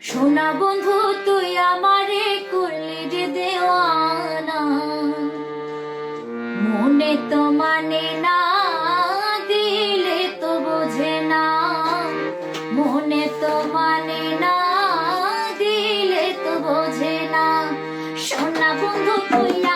সোনা বন্ধু, তুই আমারে করলি যে দেওয়ানা। মনে তো মানে না, দিলে তো বোঝে না। মনে তো মানে না, দিলে তো বোঝে না। সোনা বন্ধু, তুই